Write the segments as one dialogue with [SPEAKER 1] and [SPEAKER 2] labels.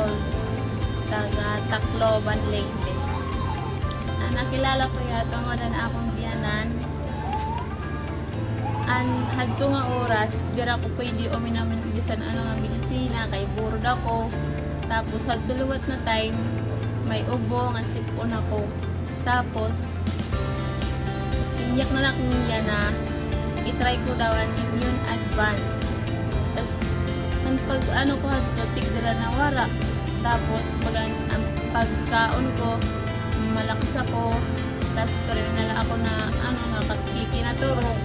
[SPEAKER 1] old. Taga Tacloban, Leyte. Ah, nakilala ko yato nga na akong biyanan. An hadto nga oras, dira ko pwede uminamin bisan ano nga binisina kay burod ako. Tapos hadto luwat na time, may ubo nga sipon ako. Tapos inyak na lang niya na itry ko daw ang immune advance. Tapos, pag ano ko hadto, tigdala na wara. Tapos, pag ang, ang pagkaon ko, malakas ako. Tapos, pero nala ako na, ano, nakakiki na turok.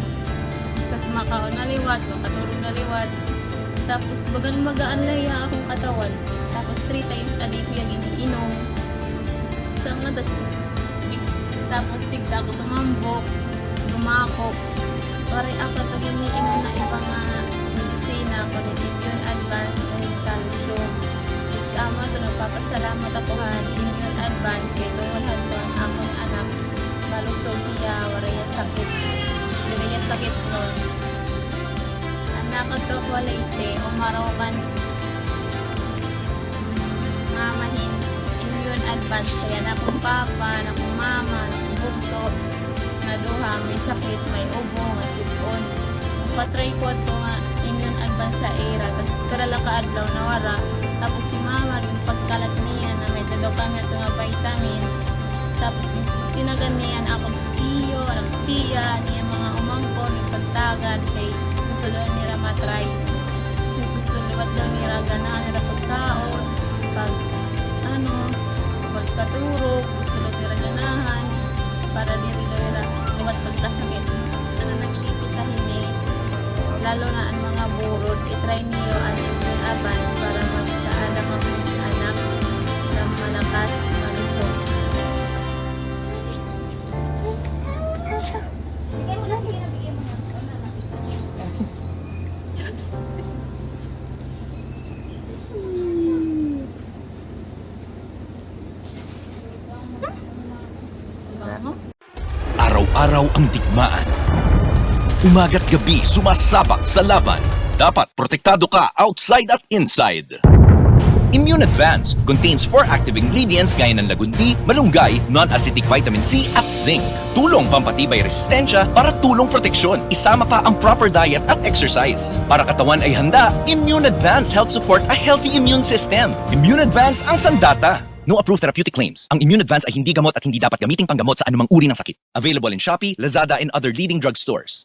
[SPEAKER 1] Tapos, makaon na liwat, makaturog na liwat. Tapos, bagan magaan laya akong katawan. Tapos, three times a day ko yung iniinom. Sa mga, big- tapos, bigla ko tumambok, lumako. Pare ako Isama ito, nagpapasalamat ako ha, Immune Advance, kay tungkol ko ang akong anak. Malusog niya, waraya sakit. Waraya sakit nun. Anak ko to kwalite, umarokan mamahin immune advance kaya na akong papa, na akong mama, na akong bugto, na duha, may sakit, may ubo, nga sipon. Patry ko ito nga immune advance sa era, tapos karala ka adlaw na wara. Tapos si mama, yung pagkalat niya na may daw kami ito nga vitamins. Tapos tinagan niya na akong tiyo, ang tiya, niya mga umangko, yung pagtagan, kay gusto daw nila matry. Gusto liwat daw nila ganahan nila pagkaon, pag ano, pagkaturog, gusto daw nila ganahan, para diri daw nila liwat pagkasakit. Ano nagtitikahin ni lalo na ang mga burod, itry niyo
[SPEAKER 2] Araw-araw ang digmaan. Umaga't gabi sumasabak sa laban. Dapat protektado ka outside at inside. Immune Advance contains four active ingredients gaya ng lagundi, malunggay, non-acidic vitamin C at zinc. Tulong pampatibay resistensya para tulong proteksyon. Isama pa ang proper diet at exercise. Para katawan ay handa, Immune Advance helps support a healthy immune system. Immune Advance ang sandata. No approved therapeutic claims. Ang Immune Advance ay hindi gamot at hindi dapat gamiting panggamot sa anumang uri ng sakit. Available in Shopee, Lazada, and other leading drugstores.